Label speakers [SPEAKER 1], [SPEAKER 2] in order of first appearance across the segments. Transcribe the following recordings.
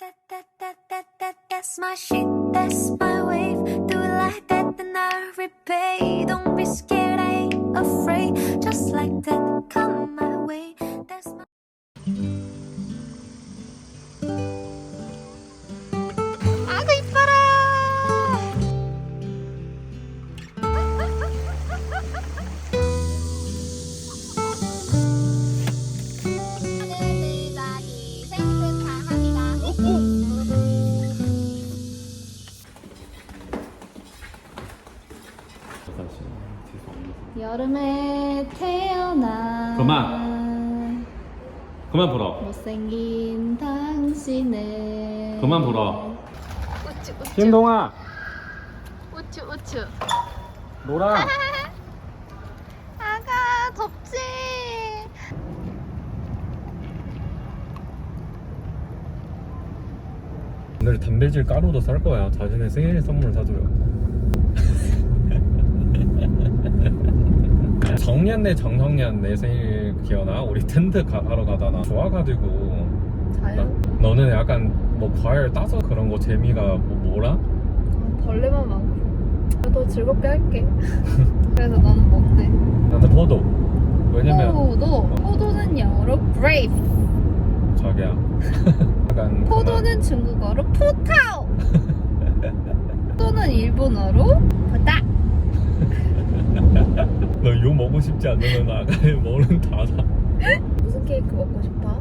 [SPEAKER 1] That, that, that, that, that, that's my shit, that's my wave. Do it like that, then I repay. Don't be scared, I ain't afraid. Just like that, come my way.
[SPEAKER 2] 여름에 태어난
[SPEAKER 3] 그만. 그만 불어.
[SPEAKER 2] 못생긴 당신은
[SPEAKER 3] 그만 불어.
[SPEAKER 2] 우쭈 우쭈
[SPEAKER 3] 김동아
[SPEAKER 2] 우쭈 우쭈
[SPEAKER 3] 놀아.
[SPEAKER 2] 아가 덥지
[SPEAKER 3] 오늘 단백질 가루도 살 거야. 자신의 생일 선물 사주려고. 정년 내 정성년 내 생일 기억나? 우리 텐트 가, 하러 가다가 좋아가지고 나,
[SPEAKER 2] 자요?
[SPEAKER 3] 너는 약간 뭐 과일 따서 그런 거 재미가 뭐, 뭐라?
[SPEAKER 2] 벌레만 많고 더 즐겁게 할게 그래서 나는 뭔데?
[SPEAKER 3] 나는 포도. 왜냐면
[SPEAKER 2] 포도 포도는 영어로 brave
[SPEAKER 3] 자기야. 약간
[SPEAKER 2] 포도는 중국어로 푸타오 포도는 일본어로 보다
[SPEAKER 3] 너욕 먹고 싶지 않으면 아가의 뭐는 다 사.
[SPEAKER 2] 무슨 케이크 먹고 싶어?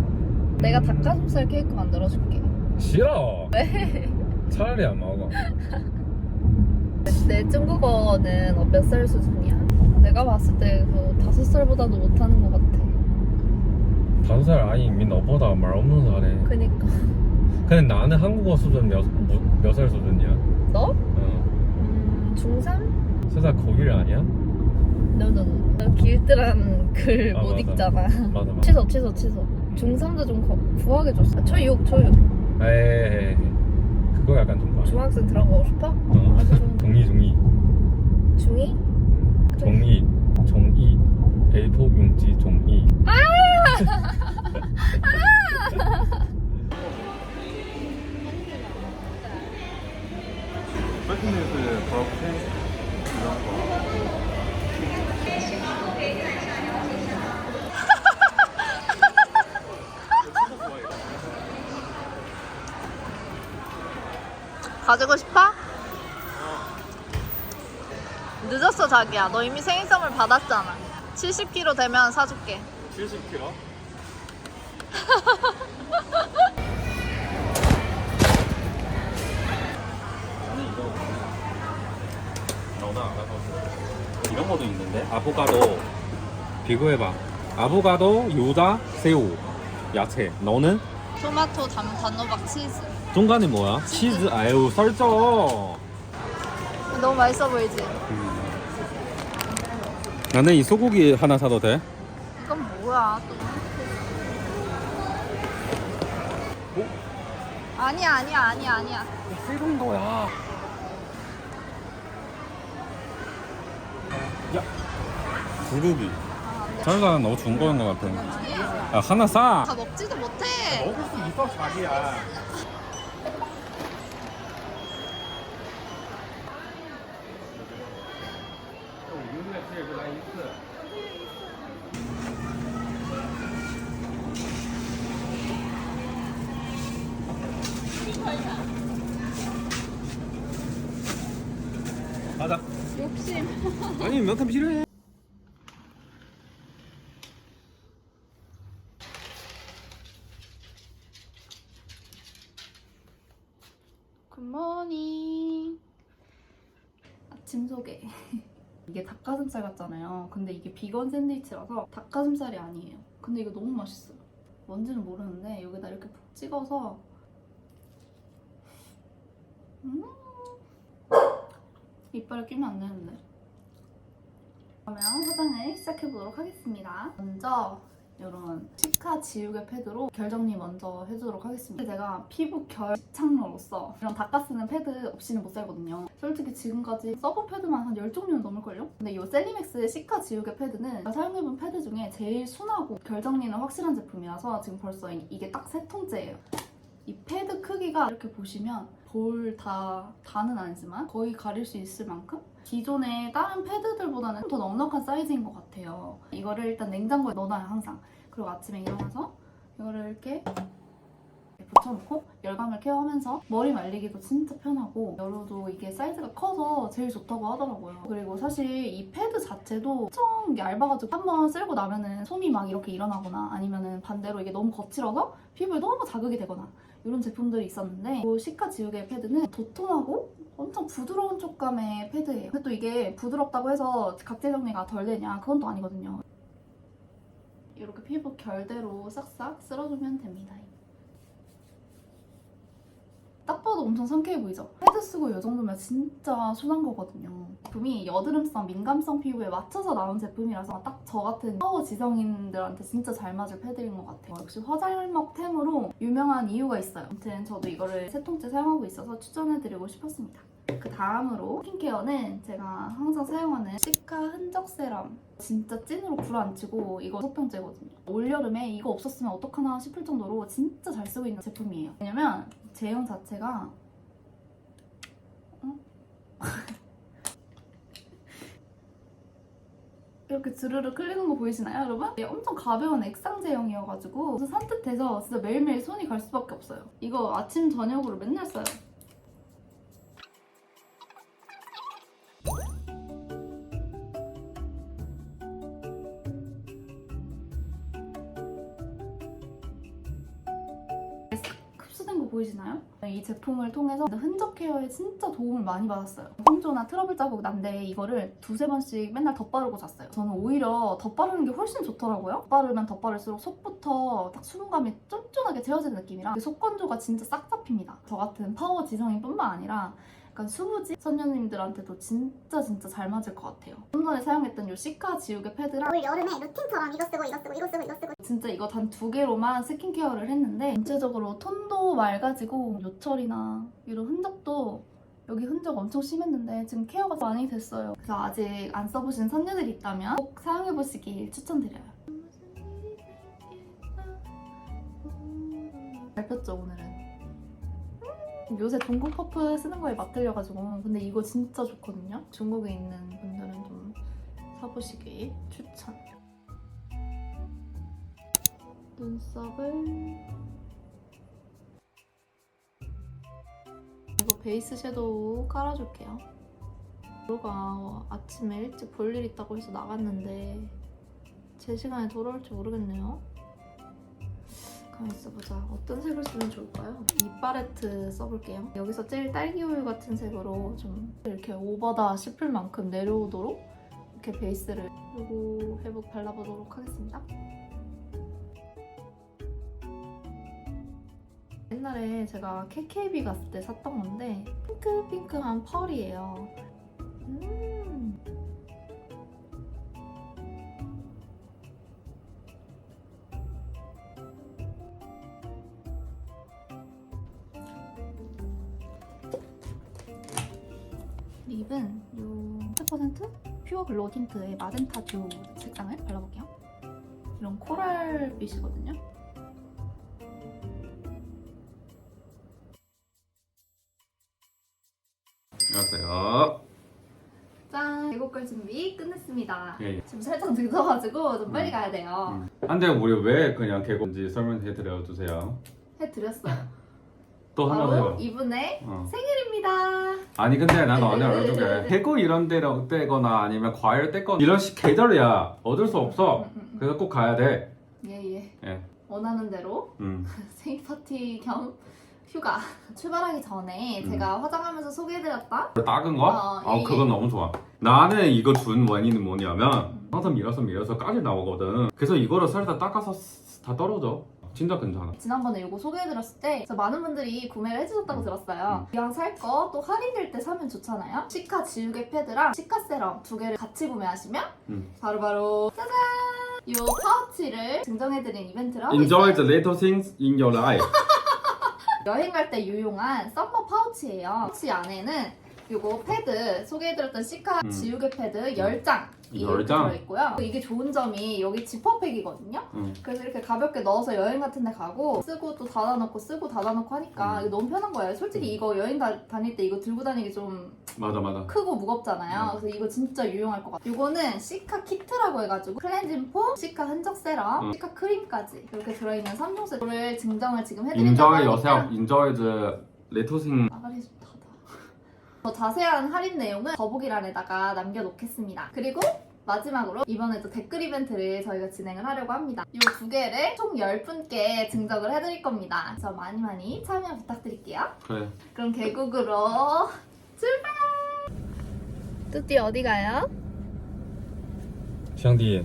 [SPEAKER 2] 내가 닭가슴살 케이크 만들어줄게
[SPEAKER 3] 싫어.
[SPEAKER 2] 왜?
[SPEAKER 3] 차라리 안 먹어.
[SPEAKER 2] 내 중국어는 어, 몇살 수준이야? 내가 봤을 때그 다섯 살보다도 못하는 것 같아
[SPEAKER 3] 다섯 살 아이인 너보다 말 없는 사람에.
[SPEAKER 2] 그니까
[SPEAKER 3] 근데 나는 한국어 수준 몇살 수준이야?
[SPEAKER 2] 너?
[SPEAKER 3] 어.
[SPEAKER 2] 음, 중3?
[SPEAKER 3] 세살 거길 아니야?
[SPEAKER 2] 너너너 너 길드란 글
[SPEAKER 3] 아,
[SPEAKER 2] 못
[SPEAKER 3] 맞아.
[SPEAKER 2] 읽잖아
[SPEAKER 3] 맞아 맞아.
[SPEAKER 2] 취소 취소 취소 중3도 좀 거- 구하게 줬어 초육 초육
[SPEAKER 3] 에이 그거 약간 좀 봐.
[SPEAKER 2] 중학생 들어가고 싶어?
[SPEAKER 3] 어.
[SPEAKER 2] 맞아 좀
[SPEAKER 3] 종이 종이
[SPEAKER 2] 중2?
[SPEAKER 3] 종이 종이 A4 용지 종이. 패키니스 그렇게 이런 거.
[SPEAKER 2] 가지고 싶어? 늦었어 자기야 너 이미 생일 선물 받았잖아 70kg 되면 사줄게
[SPEAKER 3] 70kg? 아니 이거 너나 알아서 이런 것도 있는데 아보카도 비교해봐. 아보카도 유자 새우. 야채. 너는?
[SPEAKER 2] 토마토 단, 단호박 치즈.
[SPEAKER 3] 중간에 뭐야? 치즈? 아유 설정.
[SPEAKER 2] 너무 맛있어 보이지?
[SPEAKER 3] 나는 이 소고기 하나 사도 돼?
[SPEAKER 2] 이건 뭐야 또?
[SPEAKER 3] 어?
[SPEAKER 2] 아니야 아니야 아니야 아니야.
[SPEAKER 3] 새 정도야. 야. 두루비 자기가 너무 준 거인 것 같아. 아 하나 싸
[SPEAKER 2] 다 먹지도 못해.
[SPEAKER 3] 먹을 수 있어 자기야 가자
[SPEAKER 2] 욕심
[SPEAKER 3] 아니 몇칸 필요해
[SPEAKER 2] 굿모닝 아침 소개. 이게 닭가슴살 같잖아요. 근데 이게 비건 샌드위치라서 닭가슴살이 아니에요. 근데 이거 너무 맛있어요. 뭔지는 모르는데 여기다 이렇게 푹 찍어서. 음. 이빨에 끼면 안 되는데. 그러면 화장을 시작해보도록 하겠습니다. 먼저 이런 시카 지우개 패드로 결 정리 먼저 해주도록 하겠습니다. 제가 피부 결 집착러로서 이런 닦아 쓰는 패드 없이는 못 살거든요. 솔직히 지금까지 써본 패드만 한 10종류는 넘을걸요? 근데 이 셀리맥스 시카 지우개 패드는 제가 사용해본 패드 중에 제일 순하고 결 정리는 확실한 제품이라서 지금 벌써 이- 이게 딱 세 통째예요. 이 패드 크기 크기가 이렇게 보시면 볼 다 다는 아니지만 거의 가릴 수 있을 만큼 기존의 다른 패드들보다는 더 넉넉한 사이즈인 것 같아요. 이거를 일단 냉장고에 넣어놔요 항상. 그리고 아침에 일어나서 이거를 이렇게 붙여놓고 열감을 케어하면서 머리 말리기도 진짜 편하고 열어도 이게 사이즈가 커서 제일 좋다고 하더라고요. 그리고 사실 이 패드 자체도 엄청 얇아가지고 한번 쓸고 나면은 솜이 막 이렇게 일어나거나 아니면은 반대로 이게 너무 거칠어서 피부에 너무 자극이 되거나 이런 제품들이 있었는데 이 시카 지우개 패드는 도톰하고 엄청 부드러운 촉감의 패드예요. 근데 또 이게 부드럽다고 해서 각질 정리가 덜 되냐 그건 또 아니거든요. 이렇게 피부 결대로 싹싹 쓸어주면 됩니다. 딱 봐도 엄청 상쾌해 보이죠? 패드 쓰고 이 정도면 진짜 순한 거거든요. 제품이 여드름성, 민감성 피부에 맞춰서 나온 제품이라서 딱 저 같은 파워 지성인들한테 진짜 잘 맞을 패드인 것 같아요. 역시 화잘먹템으로 유명한 이유가 있어요. 아무튼 저도 이거를 세 통째 사용하고 있어서 추천해드리고 싶었습니다. 그 다음으로 스킨케어는 제가 항상 사용하는 시카 흔적 세럼 진짜 찐으로 불안 치고 이거 소평제거든요 올여름에 이거 없었으면 어떡하나 싶을 정도로 진짜 잘 쓰고 있는 제품이에요 왜냐면 제형 자체가 어? 이렇게 주르르 클리는 거 보이시나요 여러분? 엄청 가벼운 액상 제형이어가지고 산뜻해서 진짜 매일매일 손이 갈 수밖에 없어요 이거 아침 저녁으로 맨날 써요 제품을 통해서 흔적 케어에 진짜 도움을 많이 받았어요. 홍조나 트러블 자국 난데 이거를 두세 번씩 맨날 덧바르고 잤어요. 저는 오히려 덧바르는 게 훨씬 좋더라고요. 덧바르면 덧바를수록 속부터 딱 수분감이 쫀쫀하게 채워지는 느낌이라 속 건조가 진짜 싹 잡힙니다. 저 같은 파워 지성인 뿐만 아니라 약간 수부지 선녀님들한테도 진짜 진짜 잘 맞을 것 같아요. 좀 전에 사용했던 이 시카 지우개 패드랑
[SPEAKER 4] 올 여름에 루틴처럼 이거 쓰고 이거 쓰고 이거 쓰고 이거 쓰고
[SPEAKER 2] 진짜 이거 단 두 개로만 스킨케어를 했는데 전체적으로 톤도 맑아지고 요철이나 이런 흔적도 여기 흔적 엄청 심했는데 지금 케어가 많이 됐어요. 그래서 아직 안 써보신 선녀들이 있다면 꼭 사용해보시길 추천드려요. 잘 폈죠 오늘은? 요새 중국 퍼프 쓰는 거에 맞들려가지고 근데 이거 진짜 좋거든요. 중국에 있는 분들은 좀 사보시길 추천. 눈썹을 이거 베이스 섀도우 깔아줄게요. 로가 아침에 일찍 볼 일 있다고 해서 나갔는데 제 시간에 돌아올지 모르겠네요. 가만 있어보자. 어떤 색을 쓰면 좋을까요? 이 팔레트 써볼게요. 여기서 제일 딸기우유 같은 색으로 좀 이렇게 오버다 싶을 만큼 내려오도록 이렇게 베이스를 그리고 회복 발라보도록 하겠습니다. 옛날에 제가 KKB 갔을 때 샀던 건데 핑크핑크한 펄이에요. 음. 립은 요 10% 퓨어 글로우 틴트의 마젠타 듀 색상을 발라볼게요. 이런 코랄빛이거든요.
[SPEAKER 3] 안녕하세요.
[SPEAKER 2] 짠! 예고걸 준비 끝냈습니다.
[SPEAKER 3] 예, 예.
[SPEAKER 2] 지금 살짝 늦어가지고 좀 빨리 가야 돼요.
[SPEAKER 3] 음. 한데 우리 왜 그냥 개고인지 설명해 드려 주세요.
[SPEAKER 2] 해드렸어요.
[SPEAKER 3] 또 하나
[SPEAKER 2] 바로
[SPEAKER 3] 해요.
[SPEAKER 2] 이분의
[SPEAKER 3] 어.
[SPEAKER 2] 생일입니다.
[SPEAKER 3] 아니 근데 난 오늘 알려줄게. 개고 이런 데로 떼거나 아니면 과일 떼거나 이런 식 계절이야. 얻을 수 없어.
[SPEAKER 2] 음, 음, 음.
[SPEAKER 3] 그래서 꼭 가야 돼.
[SPEAKER 2] 예 예.
[SPEAKER 3] 예.
[SPEAKER 2] 원하는 대로
[SPEAKER 3] 음.
[SPEAKER 2] 생일 파티 겸 휴가 출발하기 전에
[SPEAKER 3] 음.
[SPEAKER 2] 제가 화장하면서 소개해드렸다.
[SPEAKER 3] 작은 거?
[SPEAKER 2] 어,
[SPEAKER 3] 아
[SPEAKER 2] 예,
[SPEAKER 3] 그건
[SPEAKER 2] 예.
[SPEAKER 3] 너무 좋아. 나는 이거 준 원인은 뭐냐면 항상 밀어서 밀어서 까지 나오거든. 그래서 이거를 살짝 닦아서 다 떨어져. 진짜 괜찮아.
[SPEAKER 2] 지난번에 이거 소개해드렸을 때 진짜 많은 분들이 구매를 해주셨다고 들었어요. 이왕 살 거 또 할인될 때 사면 좋잖아요. 시카 지우개 패드랑 시카 세럼 두 개를 같이 구매하시면
[SPEAKER 3] 음.
[SPEAKER 2] 바로바로 짜잔! 이 파우치를 증정해드린 이벤트를 하고
[SPEAKER 3] Enjoy the little things in your life.
[SPEAKER 2] 여행 갈 때 유용한 썸머 파우치예요. 파우치 안에는 요거 패드 소개해드렸던 시카
[SPEAKER 3] 음.
[SPEAKER 2] 지우개 패드 10장
[SPEAKER 3] 열 장?
[SPEAKER 2] 들어있고요. 이게 좋은 점이 여기 지퍼백이거든요.
[SPEAKER 3] 응.
[SPEAKER 2] 그래서 이렇게 가볍게 넣어서 여행 같은 데 가고 쓰고 또 닫아놓고 쓰고 닫아놓고 하니까
[SPEAKER 3] 음.
[SPEAKER 2] 이게 너무 편한 거예요. 솔직히 이거 여행 다, 다닐 때 이거 들고 다니기 좀
[SPEAKER 3] 맞아 맞아.
[SPEAKER 2] 크고 무겁잖아요.
[SPEAKER 3] 음.
[SPEAKER 2] 그래서 이거 진짜 유용할 것 같아요. 이거는 시카 키트라고 해가지고 클렌징 폼, 시카 흔적 세럼,
[SPEAKER 3] 음.
[SPEAKER 2] 시카 크림까지 이렇게 들어있는 3종 세트를 증정을 지금 해드린다고
[SPEAKER 3] 인저의 여세요. 인저의 레토싱
[SPEAKER 2] 닫아. 더 자세한 할인 내용은 더보기란에다가 남겨놓겠습니다. 그리고 마지막으로 이번에도 댓글 이벤트를 저희가 진행을 하려고 합니다. 이 두 개를 총 10분께 증정을 해드릴 겁니다. 그래서 많이 많이 참여 부탁드릴게요.
[SPEAKER 3] 그래.
[SPEAKER 2] 그럼 계곡으로 출발! 뚜띠 어디 가요?
[SPEAKER 3] 兄弟，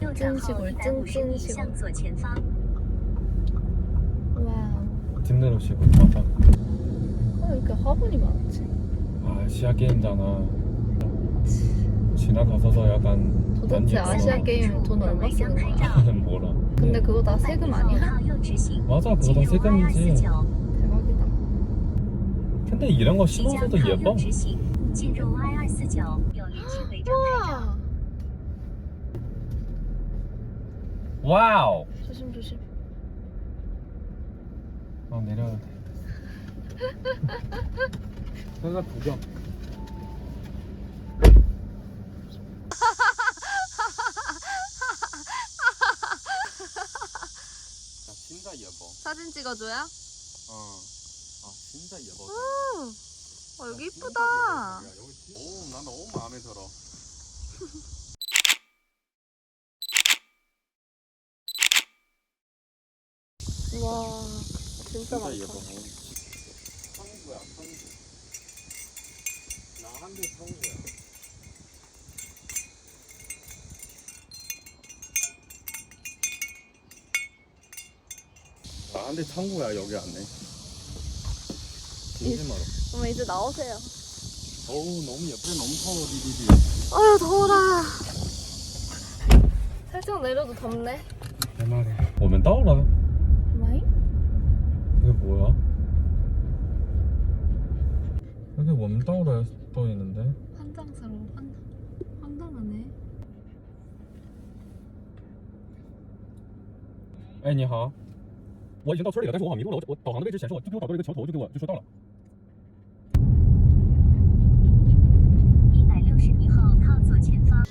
[SPEAKER 5] 右转后一百五十米向左前方。
[SPEAKER 2] 와우.
[SPEAKER 6] 힘들어 지금 봐봐
[SPEAKER 2] 어, 이렇게 화분이 많지?
[SPEAKER 6] 아시아 게임잖아. 지나가서서 약간
[SPEAKER 2] 도대체 아시아 게임 돈 얼마 쓰는 거야?
[SPEAKER 6] 뭐라.
[SPEAKER 2] 근데 그거 다 세금 아니야?
[SPEAKER 6] 맞아, 그거 다 세금이지.
[SPEAKER 2] 대박이다.
[SPEAKER 6] 근데 이런 거 신어서도 예뻐.
[SPEAKER 5] 와
[SPEAKER 6] 와우.
[SPEAKER 2] 조심 조심.
[SPEAKER 6] 어, 아 내려야 돼. 내가 구경
[SPEAKER 3] 아, 진짜 예뻐.
[SPEAKER 2] 사진 찍어줘요?
[SPEAKER 3] 어. 아 진짜 예뻐.
[SPEAKER 2] 어, 여기 이쁘다.
[SPEAKER 3] 오, 나 너무 마음에 들어.
[SPEAKER 2] 와, 진짜 많다.
[SPEAKER 3] 예뻐. 상구야, 상구. 나한테 상구야. 나한테 상구야 여기 안에.
[SPEAKER 6] 진심으로
[SPEAKER 2] 어머 이제 나오세요.
[SPEAKER 3] 어우 너무 예쁘. 너무 더워 디디디.
[SPEAKER 2] 아유 더워라. 살짝 내려도 덥네.
[SPEAKER 6] 내 말에 오면 따오라
[SPEAKER 2] 마이?
[SPEAKER 6] 이게 뭐야? 여기 오면 따오라 떠있 哎，你好，我已经到村里了，但是我好像迷路了。我我导航的位置显示我就给我导到一个桥头，就给我就说到了。
[SPEAKER 5] 一百六十米后靠左前方。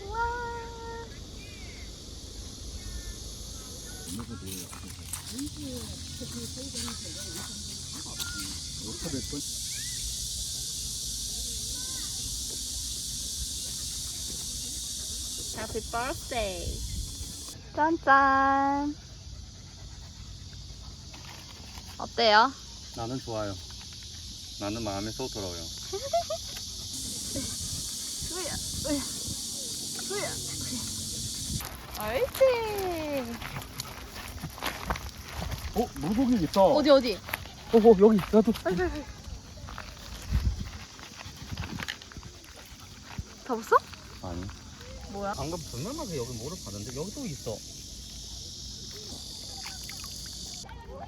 [SPEAKER 2] Happy birthday. 짠 짠. 어때요?
[SPEAKER 3] 나는 좋아요. 나는 마음에 쏙 들어요.
[SPEAKER 2] 수야. 옳지.
[SPEAKER 3] 어 물고기 있어.
[SPEAKER 2] 어디 어디?
[SPEAKER 3] 어, 어 여기 나도.
[SPEAKER 2] 잡았어?
[SPEAKER 3] 아니.
[SPEAKER 2] 뭐야?
[SPEAKER 3] 방금 전날마다 여기 뭐를 봤는데 여기 또 있어.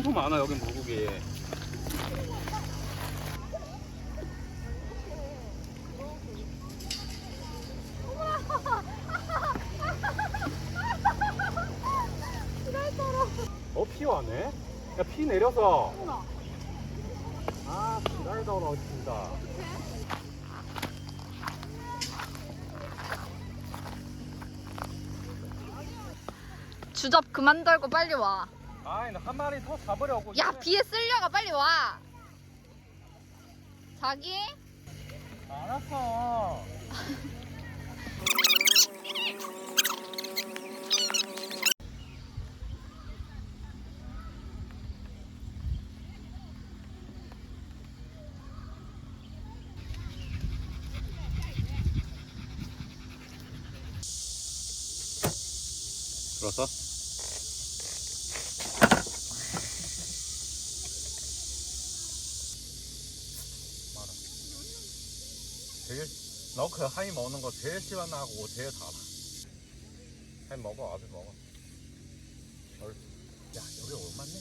[SPEAKER 3] 엄청 많아 여기 물고기. 어, 피 왔네? 야, 피 내려서. 아, 기다리다가 진짜.
[SPEAKER 2] 주접 그만 달고 빨리 와.
[SPEAKER 3] 아니 한 마리 더 잡으려고
[SPEAKER 2] 야 비에 쓸려가 빨리 와. 자기?
[SPEAKER 3] 알았어. 들었어? 너그 하이 먹는 거 제일 시원하고 제일 달아. 하이 먹어, 아주 먹어. 얼- 야 여기 얼마네?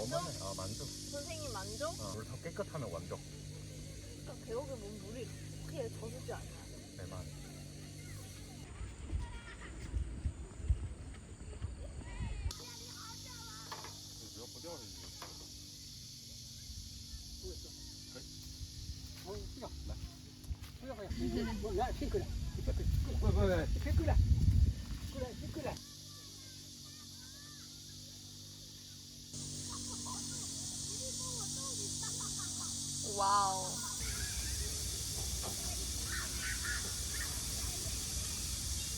[SPEAKER 3] 얼마네? 아 만족.
[SPEAKER 7] 선생님 만족?
[SPEAKER 3] 어, 물더 깨끗하면 완벽.
[SPEAKER 7] 그러니까 배옥에 뭔 물이 그렇게 젖지 않냐?
[SPEAKER 3] 내 말.
[SPEAKER 7] 와우.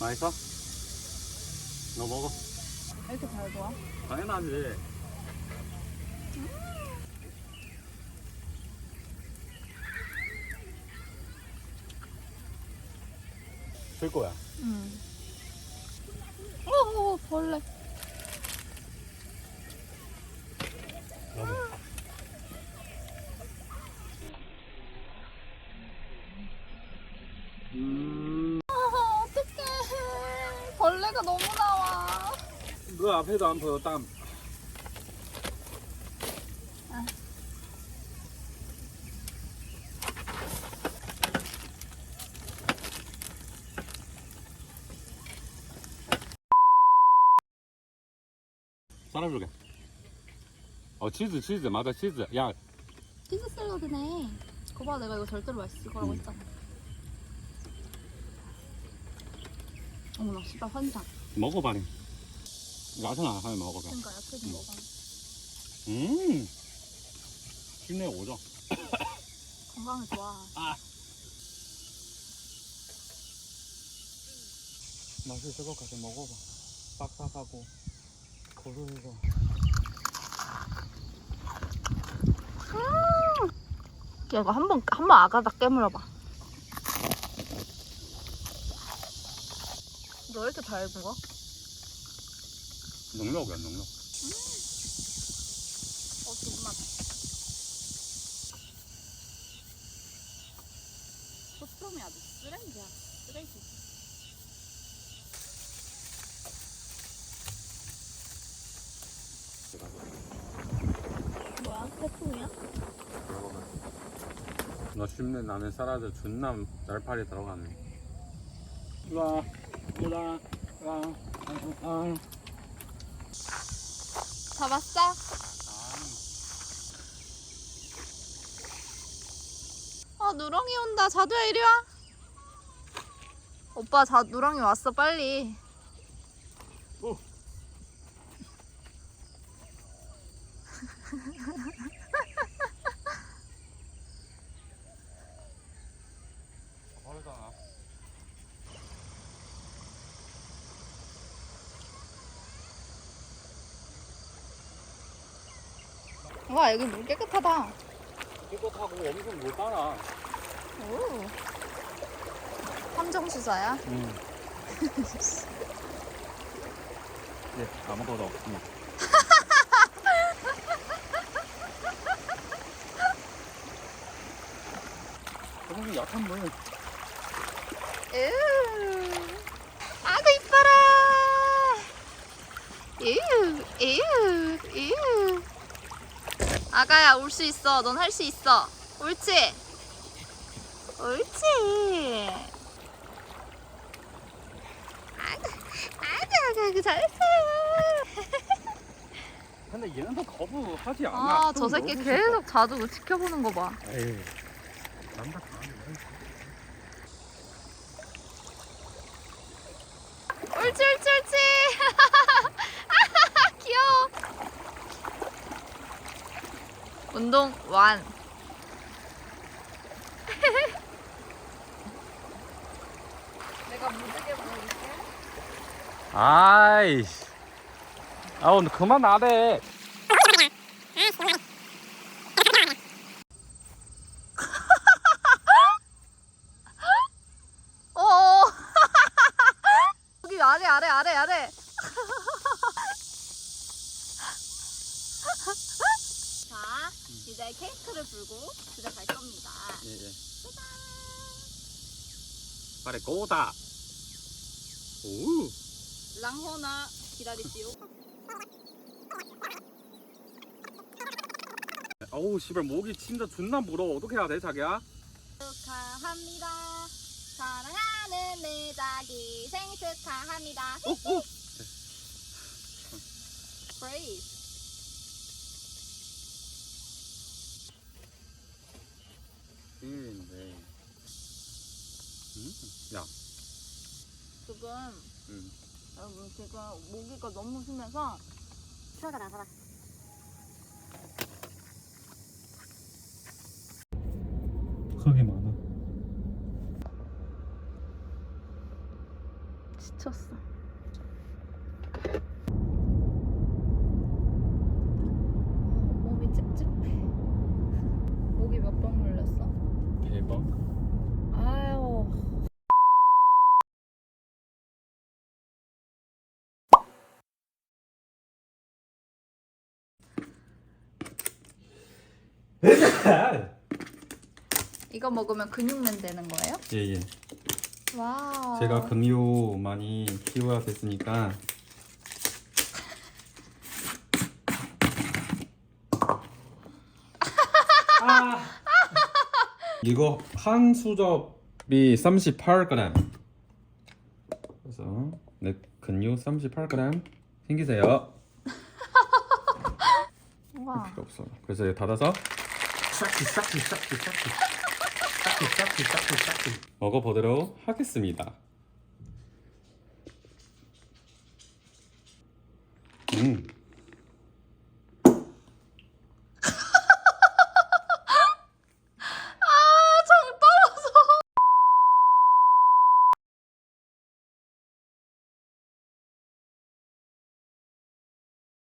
[SPEAKER 3] 맛있어? 너 먹어.
[SPEAKER 2] 왜 이렇게 잘 좋아?
[SPEAKER 3] 당연하지. 쓸 거야.
[SPEAKER 2] 응. 어, 벌레.
[SPEAKER 3] 여기. 음,
[SPEAKER 2] 아, 어떡해. 벌레가 너무 나와.
[SPEAKER 3] 그 앞에도 안 보여 땀. 썰어줄게. 어 치즈 치즈 맞아 치즈. 야
[SPEAKER 2] 치즈 샐러드네. 거봐, 내가 이거 절대로 맛있을 거라고
[SPEAKER 3] 음.
[SPEAKER 2] 했잖아. 어머나, 씨발 환상.
[SPEAKER 3] 먹어봐니. 야채나 하나 먹어봐.
[SPEAKER 2] 그러니까 야채 좀
[SPEAKER 3] 음.
[SPEAKER 2] 먹어.
[SPEAKER 3] 음. 신내 오죠.
[SPEAKER 2] 건강에 좋아.
[SPEAKER 3] 맛있을 것 같아 먹어봐. 빡빡하고 고소해서.
[SPEAKER 2] 야, 이거 한 번, 한 번 아가다 깨물어봐. 너 왜 이렇게 잘 먹어?
[SPEAKER 3] 능력이야 능력.
[SPEAKER 2] 어, 존맛. 소점이 아주 쓰레기야, 쓰레기. 뭐야, 태풍이야?
[SPEAKER 3] 너 씹는 나는 샐러드 존나 날파리 들어가네. 와, 와, 와, 아,
[SPEAKER 2] 잡았어? 아, 누렁이 온다. 자두야, 이리 와. 오빠, 자, 누렁이 왔어, 빨리. 와, 여기 물 깨끗하다.
[SPEAKER 3] 깨끗하고 엄청 못 따라.
[SPEAKER 2] 오. 함정수사야?
[SPEAKER 3] 응. 예, 아무것도 없습니다. 조금 약한 물.
[SPEAKER 2] 으. 아구 이뻐라. 으, 으, 으. 아가야 올 수 있어. 넌 할 수 있어. 옳지. 옳지. 아구, 아구, 아구 잘했어요.
[SPEAKER 3] 근데 얘는 더 거부하지 않아.
[SPEAKER 2] 아,
[SPEAKER 3] 좀
[SPEAKER 2] 저 새끼
[SPEAKER 3] 너무
[SPEAKER 2] 계속 자두 지켜보는 거 봐.
[SPEAKER 3] 에이, 남자 다 하네.
[SPEAKER 2] 옳지, 옳지, 옳지. 귀여워. 운동 완. 내가 무지개 보여줄게.
[SPEAKER 3] 아이씨. 아, 오늘 그만
[SPEAKER 2] 아래. 돼. 자, 이제 케이크를 불고 집에 갈 겁니다.
[SPEAKER 8] 예, 예. 고다. 오.
[SPEAKER 2] 랑호나 기다리시오.
[SPEAKER 8] 어우 씨발 목이 진짜 존나 물어. 어떻게 해야 돼 자기야?
[SPEAKER 2] 축하합니다. 사랑하는 내 자기 생일 축하합니다.
[SPEAKER 8] 오, 오.
[SPEAKER 2] 브레이스.
[SPEAKER 8] 음,
[SPEAKER 2] 지금
[SPEAKER 8] 음.
[SPEAKER 2] 여러분 지금 모기가 너무 심해서
[SPEAKER 9] 추워져라 봐봐
[SPEAKER 3] 흙이 많아.
[SPEAKER 2] 지쳤어. 몸이 찝찝해. 모기 몇 번 물렸어?
[SPEAKER 3] 대박.
[SPEAKER 2] 아유. 이거 먹으면 근육맨 되는 거예요?
[SPEAKER 3] 예 예.
[SPEAKER 2] 와.
[SPEAKER 3] 제가 금요 많이 키워야 됐으니까. 아. 이거 한 수접이 38g. 그래서 내 근육 38g 생기세요.
[SPEAKER 2] 와.
[SPEAKER 3] 필요 없어. 그래서 이거 닫아서 싹기 싹기 싹기 싹기 싹기 싹기 싹기 싹기 먹어보도록 하겠습니다. 음,